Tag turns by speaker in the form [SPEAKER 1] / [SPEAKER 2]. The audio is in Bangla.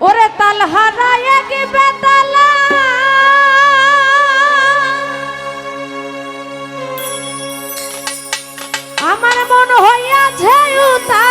[SPEAKER 1] ওরে তাল হারায় কি বেতালা। আমার মন হইয়াছে উতা